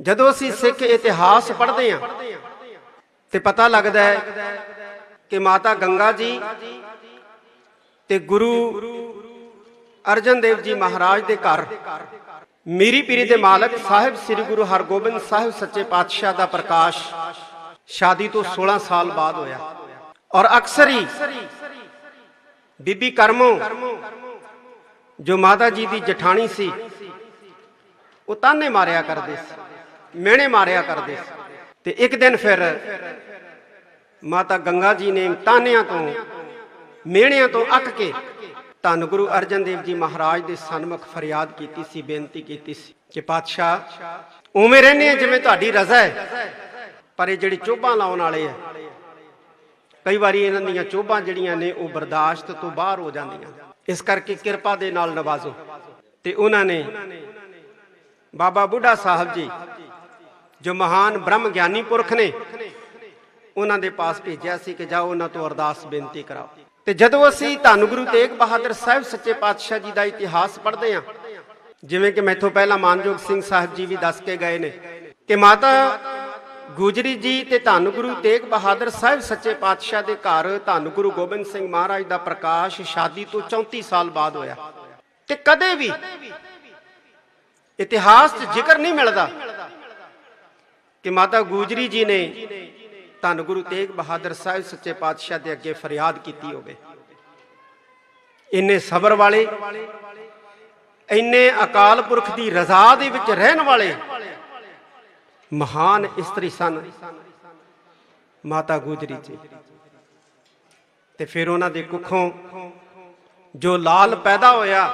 ਜਦੋਂ ਅਸੀਂ ਸਿੱਖ ਇਤਿਹਾਸ ਪੜ੍ਹਦੇ ਹਾਂ, ਤੇ ਪਤਾ ਲੱਗਦਾ ਹੈ ਕਿ ਮਾਤਾ ਗੰਗਾ ਜੀ ਤੇ ਗੁਰੂ ਅਰਜਨ ਦੇਵ ਜੀ ਮਹਾਰਾਜ ਦੇ ਘਰ, ਮੀਰੀ ਪੀਰੀ ਦੇ ਮਾਲਕ ਸਾਹਿਬ ਸ੍ਰੀ ਗੁਰੂ ਹਰਗੋਬਿੰਦ ਸਾਹਿਬ ਸੱਚੇ ਪਾਤਸ਼ਾਹ ਦਾ ਪ੍ਰਕਾਸ਼ ਸ਼ਾਦੀ ਤੋਂ 16 ਸਾਲ ਬਾਅਦ ਹੋਇਆ। ਔਰ ਅਕਸਰ ਹੀ ਬੀਬੀ ਕਰਮੋ ਜੋ ਮਾਤਾ ਜੀ ਦੀ ਜਠਾਣੀ ਸੀ, ਉਹ ਤਾਨੇ ਮਾਰਿਆ ਕਰਦੇ ਸੀ। ਮਿਹਣੇ ਮਾਰਿਆ ਕਰਦੇ ਸੀ। ਤੇ ਇੱਕ ਦਿਨ ਫਿਰ ਮਾਤਾ ਗੰਗਾ ਜੀ ਨੇ ਤਾਨਿਆਂ ਤੋਂ, ਮਿਹਣਿਆਂ ਤੋਂ ਅੱਕ ਕੇ ਧੰਨ ਗੁਰੂ ਅਰਜਨ ਦੇਵ ਜੀ ਮਹਾਰਾਜ ਦੇ ਸਨਮੁਖ ਫਰਿਆਦ ਕੀਤੀ ਸੀ, ਬੇਨਤੀ ਕੀਤੀ ਸੀ ਕਿ ਪਾਤਸ਼ਾਹ, ਉਵੇਂ ਰਹਿੰਦੇ ਆ ਜਿਵੇਂ ਤੁਹਾਡੀ ਰਜ਼ਾ ਹੈ, ਪਰ ਇਹ ਜਿਹੜੇ ਚੋਬਾਂ ਲਾਉਣ ਵਾਲੇ ਆ, ਕਈ ਵਾਰੀ ਇਹਨਾਂ ਦੀਆਂ ਚੋਬਾਂ ਜਿਹੜੀਆਂ ਨੇ ਉਹ ਬਰਦਾਸ਼ਤ ਤੋਂ ਬਾਹਰ ਹੋ ਜਾਂਦੀਆਂ। ਇਸ ਕਰਕੇ ਕਿਰਪਾ ਦੇ ਨਾਲ ਨਵਾਜ਼ੋ। ਤੇ ਉਹਨਾਂ ਨੇ ਬਾਬਾ ਬੁੱਢਾ ਸਾਹਿਬ ਜੀ ਜੋ ਮਹਾਨ ਬ੍ਰਹਮ ਗਿਆਨੀ ਪੁਰਖ ਨੇ, ਉਹਨਾਂ ਦੇ ਪਾਸ ਭੇਜਿਆ ਸੀ ਕਿ ਜਾਓ, ਉਹਨਾਂ ਤੋਂ ਅਰਦਾਸ ਬੇਨਤੀ ਕਰਾਓ। ਤੇ ਜਦੋਂ ਅਸੀਂ ਧੰਨ ਗੁਰੂ ਤੇਗ ਬਹਾਦਰ ਸਾਹਿਬ ਸੱਚੇ ਪਾਤਸ਼ਾਹ ਜੀ ਦਾ ਇਤਿਹਾਸ ਪੜ੍ਹਦੇ ਹਾਂ, ਜਿਵੇਂ ਕਿ ਮੈਥੋਂ ਪਹਿਲਾਂ ਮਾਨਯੋਗ ਸਿੰਘ ਸਾਹਿਬ ਜੀ ਵੀ ਦੱਸ ਕੇ ਗਏ ਨੇ ਕਿ ਮਾਤਾ ਗੁਜਰੀ ਜੀ ਤੇ ਧੰਨ ਗੁਰੂ ਤੇਗ ਬਹਾਦਰ ਸਾਹਿਬ ਸੱਚੇ ਪਾਤਸ਼ਾਹ ਦੇ ਘਰ ਧੰਨ ਗੁਰੂ ਗੋਬਿੰਦ ਸਿੰਘ ਮਹਾਰਾਜ ਦਾ ਪ੍ਰਕਾਸ਼ ਸ਼ਾਦੀ ਤੋਂ 34 ਸਾਲ ਬਾਅਦ ਹੋਇਆ। ਤੇ ਕਦੇ ਵੀ ਇਤਿਹਾਸ 'ਚ ਜ਼ਿਕਰ ਨਹੀਂ ਮਿਲਦਾ ਕਿ ਮਾਤਾ ਗੁਜਰੀ ਜੀ ਨੇ ਧੰਨ ਗੁਰੂ ਤੇਗ ਬਹਾਦਰ ਸਾਹਿਬ ਸੱਚੇ ਪਾਤਸ਼ਾਹ ਦੇ ਅੱਗੇ ਫਰਿਆਦ ਕੀਤੀ ਹੋਵੇ। ਇੰਨੇ ਸਬਰ ਵਾਲੇ, ਇੰਨੇ ਅਕਾਲ ਪੁਰਖ ਦੀ ਰਜ਼ਾ ਦੇ ਵਿੱਚ ਰਹਿਣ ਵਾਲੇ ਮਹਾਨ ਇਸਤਰੀ ਸਨ ਮਾਤਾ ਗੁਜਰੀ ਜੀ। ਤੇ ਫਿਰ ਉਹਨਾਂ ਦੇ ਕੁੱਖੋਂ ਜੋ ਲਾਲ ਪੈਦਾ ਹੋਇਆ,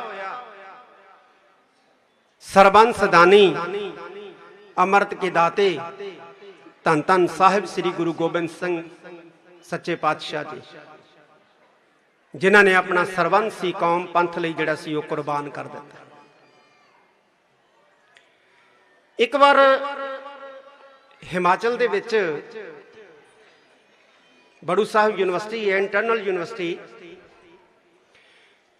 ਸਰਬੰਸ ਦਾਨੀ ਅਮਰਤ ਕੇ ਦਾਤੇ ਧੰਨ ਧੰਨ ਸਾਹਿਬ ਸ੍ਰੀ ਗੁਰੂ ਗੋਬਿੰਦ ਸਿੰਘ ਸੱਚੇ ਪਾਤਸ਼ਾਹ ਜੀ ਜਿਨ੍ਹਾਂ ਨੇ ਆਪਣਾ ਸਰਵੰਸੀ ਕੌਮ ਪੰਥ ਲਈ ਜਿਹੜਾ ਸੀ ਉਹ ਕੁਰਬਾਨ ਕਰ ਦਿੱਤਾ ਇੱਕ ਵਾਰ ਹਿਮਾਚਲ ਦੇ ਵਿੱਚ ਬੜੂ ਸਾਹਿਬ ਯੂਨੀਵਰਸਿਟੀ ਹੈ ਇੰਟਰਨਲ ਯੂਨੀਵਰਸਿਟੀ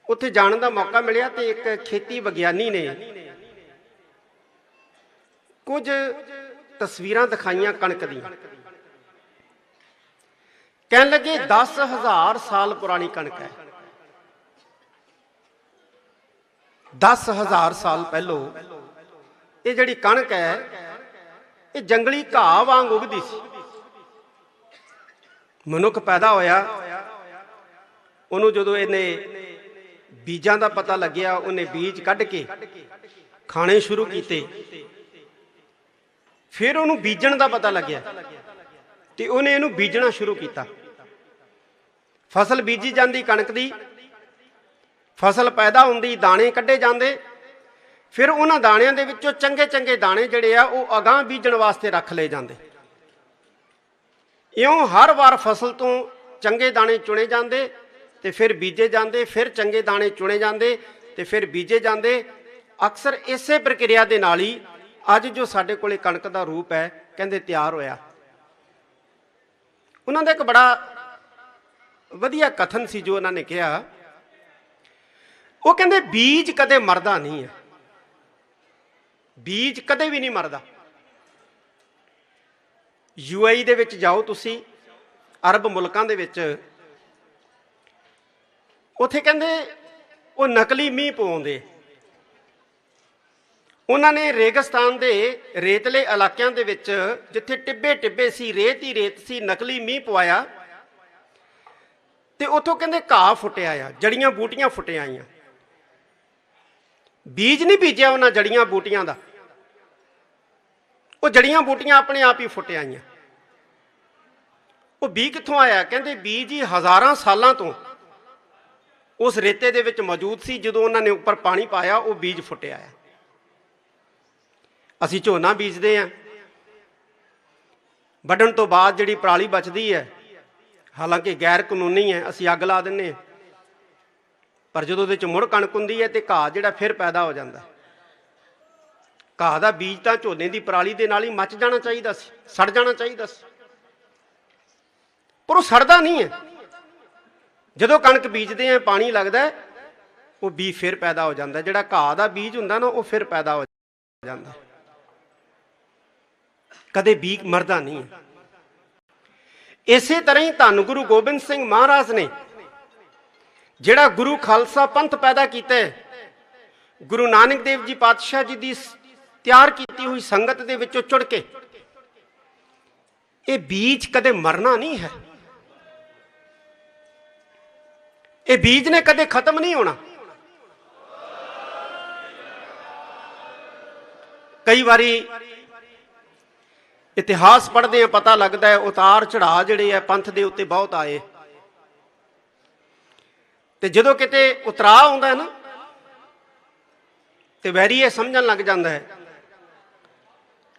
ਉੱਥੇ ਜਾਣ ਦਾ ਮੌਕਾ ਮਿਲਿਆ ਤੇ ਇੱਕ ਖੇਤੀ ਵਿਗਿਆਨੀ ਨੇ ਕੁਝ ਤਸਵੀਰਾਂ ਦਿਖਾਈਆਂ ਕਣਕ ਦੀਆਂ। ਕਹਿਣ ਲੱਗੇ 10000 ਸਾਲ ਪੁਰਾਣੀ ਕਣਕ ਹੈ। 10000 ਸਾਲ ਪਹਿਲੋਂ ਇਹ ਜਿਹੜੀ ਕਣਕ ਹੈ, ਇਹ ਜੰਗਲੀ ਘਾਹ ਵਾਂਗ ਉਗਦੀ ਸੀ। ਮਨੁੱਖ ਪੈਦਾ ਹੋਇਆ, ਉਹਨੂੰ ਜਦੋਂ ਇਹਨੇ ਬੀਜਾਂ ਦਾ ਪਤਾ ਲੱਗਿਆ, ਉਹਨੇ ਬੀਜ ਕੱਢ ਕੇ ਖਾਣੇ ਸ਼ੁਰੂ ਕੀਤੇ। ਫਿਰ ਉਹਨੂੰ ਬੀਜਣ ਦਾ ਪਤਾ ਲੱਗਿਆ ਤੇ ਉਹਨੇ ਇਹਨੂੰ ਬੀਜਣਾ ਸ਼ੁਰੂ ਕੀਤਾ। ਫਸਲ ਬੀਜੀ ਜਾਂਦੀ ਕਣਕ ਦੀ, ਫਸਲ ਪੈਦਾ ਹੁੰਦੀ, ਦਾਣੇ ਕੱਢੇ ਜਾਂਦੇ। ਫਿਰ ਉਹਨਾਂ ਦਾਣਿਆਂ ਦੇ ਵਿੱਚੋਂ ਚੰਗੇ ਚੰਗੇ ਦਾਣੇ ਜਿਹੜੇ ਆ, ਉਹ ਅਗਾਹ ਬੀਜਣ ਵਾਸਤੇ ਰੱਖ ਲਏ ਜਾਂਦੇ। ਇਉਂ ਹਰ ਵਾਰ ਫਸਲ ਤੋਂ ਚੰਗੇ ਦਾਣੇ ਚੁਣੇ ਜਾਂਦੇ ਤੇ ਫਿਰ ਬੀਜੇ ਜਾਂਦੇ, ਫਿਰ ਚੰਗੇ ਦਾਣੇ ਚੁਣੇ ਜਾਂਦੇ ਤੇ ਫਿਰ ਬੀਜੇ ਜਾਂਦੇ। ਅਕਸਰ ਇਸੇ ਪ੍ਰਕਿਰਿਆ ਦੇ ਨਾਲ ਹੀ ਅੱਜ ਜੋ ਸਾਡੇ ਕੋਲੇ ਕਣਕ ਦਾ ਰੂਪ ਹੈ, ਕਹਿੰਦੇ ਤਿਆਰ ਹੋਇਆ। ਉਹਨਾਂ ਦਾ ਇੱਕ ਬੜਾ ਵਧੀਆ ਕਥਨ ਸੀ ਜੋ ਉਹਨਾਂ ਨੇ ਕਿਹਾ। ਉਹ ਕਹਿੰਦੇ, ਬੀਜ ਕਦੇ ਮਰਦਾ ਨਹੀਂ ਹੈ। ਬੀਜ ਕਦੇ ਵੀ ਨਹੀਂ ਮਰਦਾ। ਯੂਏਈ ਦੇ ਵਿੱਚ ਜਾਓ ਤੁਸੀਂ, ਅਰਬ ਮੁਲਕਾਂ ਦੇ ਵਿੱਚ। ਉੱਥੇ ਕਹਿੰਦੇ, ਉਹ ਨਕਲੀ ਮੀਂਹ ਪਵਾਉਂਦੇ ਉਹਨਾਂ ਨੇ ਰੇਗਿਸਤਾਨ ਦੇ ਰੇਤਲੇ ਇਲਾਕਿਆਂ ਦੇ ਵਿੱਚ, ਜਿੱਥੇ ਟਿੱਬੇ ਟਿੱਬੇ ਸੀ, ਰੇਤ ਹੀ ਰੇਤ ਸੀ, ਨਕਲੀ ਮੀਂਹ ਪਵਾਇਆ। ਤੇ ਉੱਥੋਂ ਕਹਿੰਦੇ ਘਾਹ ਫੁੱਟਿਆ ਆ, ਜੜੀਆਂ ਬੂਟੀਆਂ ਫੁੱਟਿਆ ਆਈਆਂ। ਬੀਜ ਨਹੀਂ ਬੀਜਿਆ ਉਹਨਾਂ ਜੜੀਆਂ ਬੂਟੀਆਂ ਦਾ। ਉਹ ਜੜੀਆਂ ਬੂਟੀਆਂ ਆਪਣੇ ਆਪ ਹੀ ਫੁੱਟ ਆਈਆਂ। ਉਹ ਬੀਜ ਕਿੱਥੋਂ ਆਇਆ? ਕਹਿੰਦੇ ਬੀਜ ਹੀ ਹਜ਼ਾਰਾਂ ਸਾਲਾਂ ਤੋਂ ਉਸ ਰੇਤੇ ਦੇ ਵਿੱਚ ਮੌਜੂਦ ਸੀ। ਜਦੋਂ ਉਹਨਾਂ ਨੇ ਉੱਪਰ ਪਾਣੀ ਪਾਇਆ, ਉਹ ਬੀਜ ਫੁੱਟਿਆ ਆ। ਅਸੀਂ ਝੋਨਾ ਬੀਜਦੇ ਆ। ਵੱਢਣ ਤੋਂ ਬਾਅਦ ਜਿਹੜੀ ਪਰਾਲੀ ਬਚਦੀ ਹੈ, ਹਾਲਾਂਕਿ ਗੈਰ ਕਾਨੂੰਨੀ ਹੈ, ਅਸੀਂ ਅੱਗ ਲਾ ਦਿੰਨੇ ਆ। ਪਰ ਜਦੋਂ ਉਹਦੇ ਚ ਮੁੜ ਕਣਕ ਹੁੰਦੀ ਹੈ ਤੇ ਘਾਹ ਜਿਹੜਾ ਫਿਰ ਪੈਦਾ ਹੋ ਜਾਂਦਾ। ਘਾਹ ਦਾ ਬੀਜ ਤਾਂ ਝੋਨੇ ਦੀ ਪਰਾਲੀ ਦੇ ਨਾਲ ਹੀ ਮੱਚ ਜਾਣਾ ਚਾਹੀਦਾ ਸੀ, ਸੜ ਜਾਣਾ ਚਾਹੀਦਾ ਸੀ। ਪਰ ਉਹ ਸੜਦਾ ਨਹੀਂ ਹੈ। ਜਦੋਂ ਕਣਕ ਬੀਜਦੇ ਆ, ਪਾਣੀ ਲੱਗਦਾ ਉਹ ਬੀਜ ਫਿਰ ਪੈਦਾ ਹੋ ਜਾਂਦਾ। ਜਿਹੜਾ ਘਾਹ ਦਾ ਬੀਜ ਹੁੰਦਾ ਨਾ, ਉਹ ਫਿਰ ਪੈਦਾ ਹੋ ਜਾਂਦਾ। ਕਦੇ ਵੀ ਮਰਦਾ ਨਹੀਂ ਹੈ। ਇਸੇ ਤਰ੍ਹਾਂ ਹੀ ਧੰਨ ਗੁਰੂ ਗੋਬਿੰਦ ਸਿੰਘ ਮਹਾਰਾਜ ਨੇ ਜਿਹੜਾ ਗੁਰੂ ਖਾਲਸਾ ਪੰਥ ਪੈਦਾ ਕੀਤਾ ਗੁਰੂ ਨਾਨਕ ਦੇਵ ਜੀ ਪਾਤਸ਼ਾਹ ਜੀ ਦੀ ਤਿਆਰ ਕੀਤੀ ਹੋਈ ਸੰਗਤ ਦੇ ਵਿੱਚੋਂ ਚੁੜ ਕੇ, ਇਹ ਬੀਜ ਕਦੇ ਮਰਨਾ ਨਹੀਂ ਹੈ। ਇਹ ਬੀਜ ਨੇ ਕਦੇ ਖਤਮ ਨਹੀਂ ਹੋਣਾ। ਕਈ ਵਾਰੀ ਇਤਿਹਾਸ ਪੜ੍ਹਦੇ ਆ, ਪਤਾ ਲੱਗਦਾ ਹੈ, ਉਤਾਰ ਚੜਾਅ ਜਿਹੜੇ ਆ, ਪੰਥ ਦੇ ਉੱਤੇ ਬਹੁਤ ਆਏ। ਤੇ ਜਦੋਂ ਕਿਤੇ ਉਤਰਾਅ ਆਉਂਦਾ ਹੈ ਨਾ, ਤੇ ਵੈਰੀ ਇਹ ਸਮਝਣ ਲੱਗ ਜਾਂਦਾ ਹੈ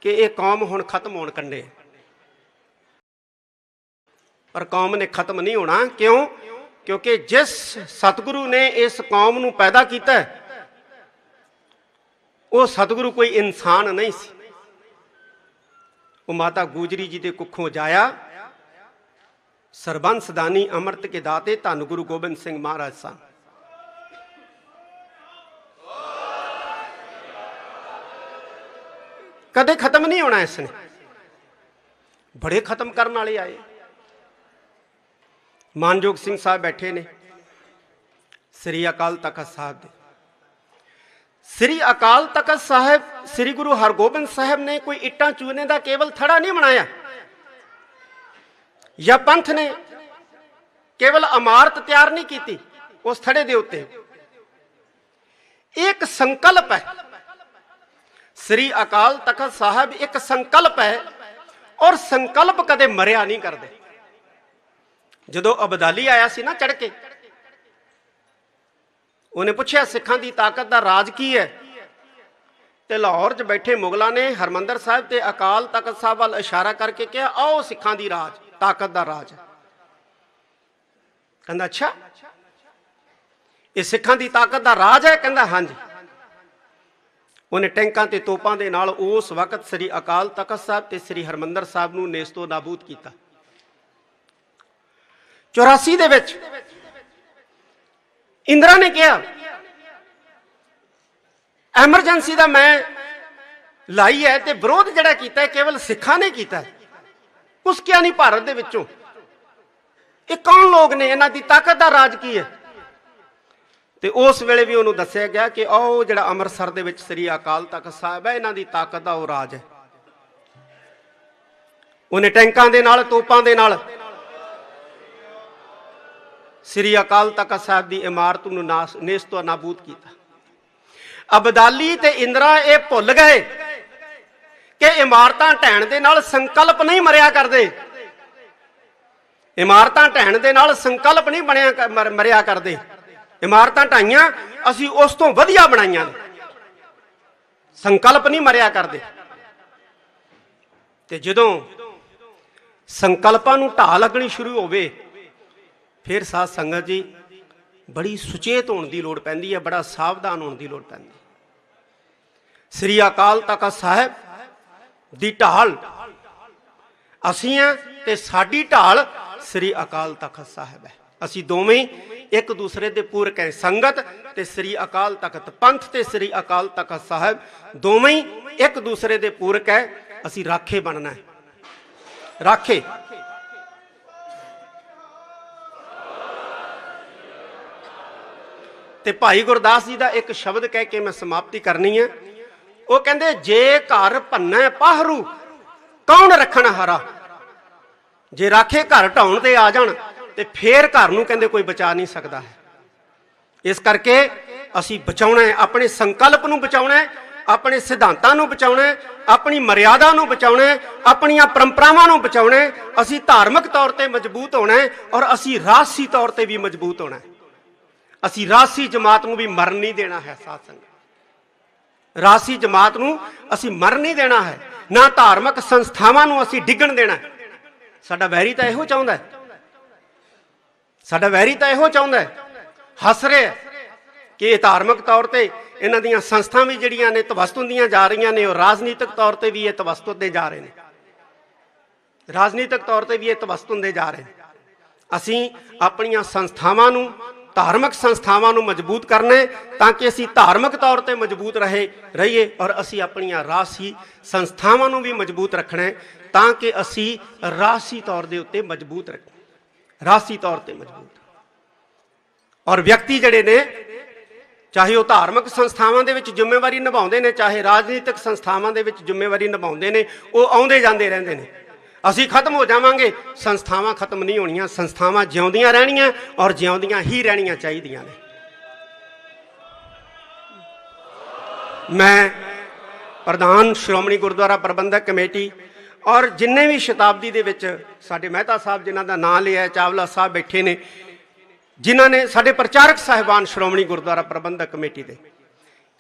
ਕਿ ਇਹ ਕੌਮ ਹੁਣ ਖਤਮ ਹੋਣ ਕੰਡੇ। ਪਰ ਕੌਮ ਨੇ ਖਤਮ ਨਹੀਂ ਹੋਣਾ, ਕਿਉਂ? ਕਿਉਂਕਿ ਜਿਸ ਸਤਿਗੁਰੂ ਨੇ ਇਸ ਕੌਮ ਨੂੰ ਪੈਦਾ ਕੀਤਾ ਉਹ ਸਤਿਗੁਰੂ ਕੋਈ ਇਨਸਾਨ ਨਹੀਂ ਸੀ। ਉਹ ਮਾਤਾ ਗੂਜਰੀ ਜੀ ਦੇ ਕੁੱਖੋਂ ਜਾਇਆ। ਸਰਬੰਸ ਦਾਨੀ ਅੰਮ੍ਰਿਤ ਕੇ ਦਾਤੇ ਧੰਨ ਗੁਰੂ ਗੋਬਿੰਦ ਸਿੰਘ ਮਹਾਰਾਜ ਸਨ। ਕਦੇ ਖਤਮ ਨਹੀਂ ਹੋਣਾ ਇਸ ਨੇ। ਬੜੇ ਖਤਮ ਕਰਨ ਵਾਲੇ ਆਏ। ਮਾਨਯੋਗ ਸਿੰਘ ਸਾਹਿਬ ਬੈਠੇ ਨੇ। ਸ੍ਰੀ ਅਕਾਲ ਤਖਤ ਸਾਹਿਬ ਦੇ। ਸ੍ਰੀ ਅਕਾਲ ਤਖਤ ਸਾਹਿਬ, ਸ੍ਰੀ ਗੁਰੂ ਹਰਗੋਬਿੰਦ ਸਾਹਿਬ ਨੇ ਕੋਈ ਇੱਟਾਂ ਚੂਨੇ ਦਾ ਕੇਵਲ ਥੜਾ ਨਹੀਂ ਬਣਾਇਆ? ਜਾਂ ਪੰਥ ਨੇ ਕੇਵਲ ਇਮਾਰਤ ਤਿਆਰ ਨਹੀਂ ਕੀਤੀ ਉਸ ਥੜੇ ਦੇ ਉੱਤੇ? ਇਹ ਇੱਕ ਸੰਕਲਪ ਹੈ। ਸ੍ਰੀ ਅਕਾਲ ਤਖਤ ਸਾਹਿਬ ਇੱਕ ਸੰਕਲਪ ਹੈ ਔਰ ਸੰਕਲਪ ਕਦੇ ਮਰਿਆ ਨਹੀਂ ਕਰਦੇ। ਜਦੋਂ ਅਬਦਾਲੀ ਆਇਆ ਸੀ ਨਾ ਚੜ ਕੇ ਉਹਨੇ ਪੁੱਛਿਆ, ਸਿੱਖਾਂ ਦੀ ਤਾਕਤ ਦਾ ਰਾਜ ਕੀ ਹੈ? ਤੇ ਲਾਹੌਰ 'ਚ ਬੈਠੇ ਮੁਗਲਾਂ ਨੇ ਹਰਮੰਦਰ ਸਾਹਿਬ ਤੇ ਅਕਾਲ ਤਖਤ ਸਾਹਿਬ ਵੱਲ ਇਸ਼ਾਰਾ ਕਰਕੇ ਕਿਹਾ, ਆਓ ਸਿੱਖਾਂ ਦੀ ਰਾਜ, ਤਾਕਤ ਦਾ ਰਾਜ। ਹੈ ਕਹਿੰਦਾ, ਅੱਛਾ। ਇਹ ਸਿੱਖਾਂ ਦੀ ਤਾਕਤ ਦਾ ਰਾਜ ਹੈ? ਕਹਿੰਦਾ, ਹਾਂਜੀ। ਉਹਨੇ ਟੈਂਕਾਂ ਤੇ ਤੋਪਾਂ ਦੇ ਨਾਲ ਉਸ ਵਕਤ ਸ੍ਰੀ ਅਕਾਲ ਤਖਤ ਸਾਹਿਬ ਤੇ ਸ੍ਰੀ ਹਰਮੰਦਰ ਸਾਹਿਬ ਨੂੰ ਨੇਸਤੋ ਨਾਬੂਦ ਕੀਤਾ। 84 ਦੇ ਵਿੱਚ ਇੰਦਰਾ ਨੇ ਕਿਹਾ ਐਮਰਜੈਂਸੀ ਦਾ ਮੈਂ ਲਾਈ ਹੈ ਤੇ ਵਿਰੋਧ ਜਿਹੜਾ ਕੀਤਾ ਕੇਵਲ ਸਿੱਖਾਂ ਨੇ ਕੀਤਾ ਕੁਛ ਕਿਆ ਨਹੀਂ ਭਾਰਤ ਦੇ ਵਿੱਚੋਂ। ਇਹ ਕੌਣ ਲੋਕ ਨੇ? ਇਹਨਾਂ ਦੀ ਤਾਕਤ ਦਾ ਰਾਜ ਕੀ ਹੈ? ਤੇ ਉਸ ਵੇਲੇ ਵੀ ਉਹਨੂੰ ਦੱਸਿਆ ਗਿਆ ਕਿ ਉਹ ਜਿਹੜਾ ਅੰਮ੍ਰਿਤਸਰ ਦੇ ਵਿੱਚ ਸ੍ਰੀ ਅਕਾਲ ਤਖਤ ਸਾਹਿਬ ਹੈ, ਇਹਨਾਂ ਦੀ ਤਾਕਤ ਦਾ ਉਹ ਰਾਜ ਹੈ। ਉਹਨੇ ਟੈਂਕਾਂ ਦੇ ਨਾਲ, ਤੋਪਾਂ ਦੇ ਨਾਲ ਸ੍ਰੀ ਅਕਾਲ ਤਖਤ ਸਾਹਿਬ ਦੀ ਇਮਾਰਤ ਨੂੰ ਨਾਸ ਨੇਸ ਤੋਂ ਨਾਬੂਦ ਕੀਤਾ। ਅਬਦਾਲੀ ਤੇ ਇੰਦਰਾ ਇਹ ਭੁੱਲ ਗਏ ਕਿ ਇਮਾਰਤਾਂ ਢਹਿਣ ਦੇ ਨਾਲ ਸੰਕਲਪ ਨਹੀਂ ਮਰਿਆ ਕਰਦੇ। ਇਮਾਰਤਾਂ ਢਹਿਣ ਦੇ ਨਾਲ ਸੰਕਲਪ ਨਹੀਂ ਬਣਿਆ ਮਰਿਆ ਕਰਦੇ। ਇਮਾਰਤਾਂ ਢਾਈਆਂ ਅਸੀਂ ਉਸ ਤੋਂ ਵਧੀਆ ਬਣਾਈਆਂ ਨੇ। ਸੰਕਲਪ ਨਹੀਂ ਮਰਿਆ ਕਰਦੇ। ਤੇ ਜਦੋਂ ਸੰਕਲਪਾਂ ਨੂੰ ਢਾਹ ਲੱਗਣੀ ਸ਼ੁਰੂ ਹੋਵੇ ਫਿਰ ਸਾਧ ਸੰਗਤ ਜੀ, ਬੜੀ ਸੁਚੇਤ ਹੋਣ ਦੀ ਲੋੜ ਪੈਂਦੀ ਹੈ, ਬੜਾ ਸਾਵਧਾਨ ਹੋਣ ਦੀ ਲੋੜ ਪੈਂਦੀ ਸ੍ਰੀ ਅਕਾਲ ਤਖਤ ਸਾਹਿਬ ਦੀ ਢਾਲ, ਅਸੀਂ ਆ ਤੇ ਸਾਡੀ ਢਾਲ ਸ੍ਰੀ ਅਕਾਲ ਤਖਤ ਸਾਹਿਬ ਹੈ। ਅਸੀਂ ਦੋਵੇਂ ਇੱਕ ਦੂਸਰੇ ਦੇ ਪੂਰਕ ਹੈ ਸੰਗਤ ਤੇ ਸ੍ਰੀ ਅਕਾਲ ਤਖਤ ਪੰਥ ਤੇ ਸ੍ਰੀ ਅਕਾਲ ਤਖਤ ਸਾਹਿਬ ਦੋਵੇਂ ਇੱਕ ਦੂਸਰੇ ਦੇ ਪੂਰਕ ਹੈ, ਅਸੀਂ ਰਾਖੇ ਬਣਨਾ ਹੈ। ਰਾਖੇ। ਤੇ ਭਾਈ ਗੁਰਦਾਸ ਜੀ ਦਾ ਇੱਕ ਸ਼ਬਦ ਕਹਿ ਕੇ ਮੈਂ ਸਮਾਪਤੀ ਕਰਨੀ ਹੈ ਉਹ ਕਹਿੰਦੇ, ਜੇ ਘਰ ਭੰਨੈ ਪਾਹਰੂ, ਕੌਣ ਰੱਖਣ ਹਾਰਾ? ਜੇ ਰਾਖੇ ਘਰ ਢਾਉਣ ਤੇ ਆ ਜਾਣ, ਤੇ ਫੇਰ ਘਰ ਨੂੰ ਕਹਿੰਦੇ ਕੋਈ ਬਚਾ ਨਹੀਂ ਸਕਦਾ। ਹੈ ਇਸ ਕਰਕੇ ਅਸੀਂ ਬਚਾਉਣਾ ਹੈ, ਆਪਣੇ ਸੰਕਲਪ ਨੂੰ ਬਚਾਉਣਾ ਹੈ, ਆਪਣੇ ਸਿਧਾਂਤਾਂ ਨੂੰ ਬਚਾਉਣਾ ਹੈ, ਆਪਣੀ ਮਰਿਆਦਾ ਨੂੰ ਬਚਾਉਣਾ ਹੈ, ਆਪਣੀਆਂ ਪਰੰਪਰਾਵਾਂ ਨੂੰ ਬਚਾਉਣਾ ਹੈ। ਅਸੀਂ ਧਾਰਮਿਕ ਤੌਰ ਤੇ ਮਜ਼ਬੂਤ ਹੋਣਾ ਹੈ ਔਰ ਅਸੀਂ ਰਾਜਸੀ ਤੌਰ ਤੇ ਵੀ ਮਜ਼ਬੂਤ ਹੋਣਾ ਹੈ। ਅਸੀਂ ਰਾਸੀ ਜਮਾਤ ਨੂੰ ਵੀ ਮਰਨ ਨਹੀਂ ਦੇਣਾ ਹੈ ਸਾਧ ਸੰਗਤ। ਰਾਜਸੀ ਜਮਾਤ ਨੂੰ ਅਸੀਂ ਮਰਨ ਨਹੀਂ ਦੇਣਾ ਹੈ। ਨਾ ਧਾਰਮਿਕ ਸੰਸਥਾਵਾਂ ਨੂੰ ਅਸੀਂ ਡਿੱਗਣ ਦੇਣਾ ਹੈ। ਸਾਡਾ ਵੈਰੀ ਤਾਂ ਇਹੋ ਚਾਹੁੰਦਾ ਹੈ। ਸਾਡਾ ਵੈਰੀ ਤਾਂ ਇਹੋ ਚਾਹੁੰਦਾ ਹੈ। ਹੱਸ ਰਿਹਾ ਹੈ ਕਿ ਇਹ ਧਾਰਮਿਕ ਤੌਰ ਤੇ ਇਹਨਾਂ ਦੀਆਂ ਸੰਸਥਾਵਾਂ ਵੀ ਜਿਹੜੀਆਂ ਨੇ ਤਵਸਤ ਹੁੰਦੀਆਂ ਜਾ ਰਹੀਆਂ ਨੇ, ਉਹ ਰਾਜਨੀਤਿਕ ਤੌਰ ਤੇ ਵੀ ਇਹ ਤਵਸਤ ਹੁੰਦੇ ਜਾ ਰਹੇ ਨੇ। ਰਾਜਨੀਤਿਕ ਤੌਰ ਤੇ ਵੀ ਇਹ ਤਵਸਤ ਹੁੰਦੇ ਜਾ ਰਹੇ ਨੇ। ਅਸੀਂ ਆਪਣੀਆਂ ਸੰਸਥਾਵਾਂ ਨੂੰ ਧਾਰਮਿਕ ਸੰਸਥਾਵਾਂ ਨੂੰ ਮਜ਼ਬੂਤ ਕਰਨਾ ਹੈ ਤਾਂ ਕਿ ਅਸੀਂ ਧਾਰਮਿਕ ਤੌਰ ਤੇ ਮਜ਼ਬੂਤ ਰਹੇ, ਰਹੀਏ ਔਰ ਅਸੀਂ ਆਪਣੀਆਂ ਰਾਸੀ ਸੰਸਥਾਵਾਂ ਨੂੰ ਵੀ ਮਜ਼ਬੂਤ ਰੱਖਣਾ ਹੈ ਤਾਂ ਕਿ ਅਸੀਂ ਰਾਸੀ ਤੌਰ ਦੇ ਉੱਤੇ ਮਜ਼ਬੂਤ ਰੱਖ, ਰਾਸੀ ਤੌਰ ਤੇ ਮਜ਼ਬੂਤ। ਔਰ ਵਿਅਕਤੀ ਜਿਹੜੇ ਨੇ, ਚਾਹੇ ਉਹ ਧਾਰਮਿਕ ਸੰਸਥਾਵਾਂ ਦੇ ਵਿੱਚ ਜ਼ਿੰਮੇਵਾਰੀ ਨਿਭਾਉਂਦੇ ਨੇ, ਚਾਹੇ ਰਾਜਨੀਤਿਕ ਸੰਸਥਾਵਾਂ ਦੇ ਵਿੱਚ ਜ਼ਿੰਮੇਵਾਰੀ ਨਿਭਾਉਂਦੇ ਨੇ, ਉਹ ਆਉਂਦੇ ਜਾਂਦੇ ਰਹਿੰਦੇ ਨੇ। ਅਸੀਂ ਖਤਮ ਹੋ ਜਾਵਾਂਗੇ। ਸੰਸਥਾਵਾਂ ਖਤਮ ਨਹੀਂ ਹੋਣੀਆਂ, ਸੰਸਥਾਵਾਂ ਜਿਉਂਦੀਆਂ ਰਹਿਣੀਆਂ ਔਰ ਜਿਉਂਦੀਆਂ ਹੀ ਰਹਿਣੀਆਂ ਚਾਹੀਦੀਆਂ ਨੇ। ਮੈਂ ਪ੍ਰਧਾਨ ਸ਼੍ਰੋਮਣੀ ਗੁਰਦੁਆਰਾ ਪ੍ਰਬੰਧਕ ਕਮੇਟੀ ਔਰ ਜਿੰਨੇ ਵੀ ਸ਼ਤਾਬਦੀ ਦੇ ਵਿੱਚ ਸਾਡੇ ਮਹਿਤਾ ਸਾਹਿਬ ਜਿਨ੍ਹਾਂ ਦਾ ਨਾਮ ਲਿਆ ਚਾਵਲਾ ਸਾਹਿਬ ਬੈਠੇ ਨੇ, ਜਿਨ੍ਹਾਂ ਨੇ ਸਾਡੇ ਪ੍ਰਚਾਰਕ ਸਾਹਿਬਾਨ ਸ਼੍ਰੋਮਣੀ ਗੁਰਦੁਆਰਾ ਪ੍ਰਬੰਧਕ ਕਮੇਟੀ ਦੇ।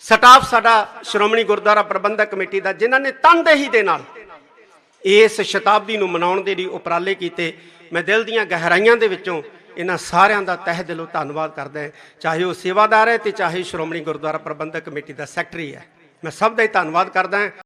ਸਟਾਫ ਸਾਡਾ ਸ਼੍ਰੋਮਣੀ ਗੁਰਦੁਆਰਾ ਪ੍ਰਬੰਧਕ ਕਮੇਟੀ ਦਾ, ਜਿਨ੍ਹਾਂ ਨੇ ਤਨਦੇਹੀ ਦੇ ਨਾਲ ਇਸ ਸ਼ਤਾਬਦੀ ਨੂੰ ਮਨਾਉਣ ਦੇ ਲਈ ਉਪਰਾਲੇ ਕੀਤੇ। ਮੈਂ ਦਿਲ ਦੀਆਂ ਗਹਿਰਾਈਆਂ ਦੇ ਵਿੱਚੋਂ ਇਹਨਾਂ ਸਾਰਿਆਂ ਦਾ ਤਹਿ ਦਿਲੋਂ ਧੰਨਵਾਦ ਕਰਦਾ ਹਾਂ। ਚਾਹੇ ਉਹ ਸੇਵਾਦਾਰ ਹੈ ਤੇ ਚਾਹੇ ਸ਼੍ਰੋਮਣੀ ਗੁਰਦੁਆਰਾ ਪ੍ਰਬੰਧਕ ਕਮੇਟੀ ਦਾ ਸੈਕਟਰੀ ਹੈ। ਮੈਂ ਸਭ ਦਾ ਹੀ ਧੰਨਵਾਦ ਕਰਦਾ ਹਾਂ।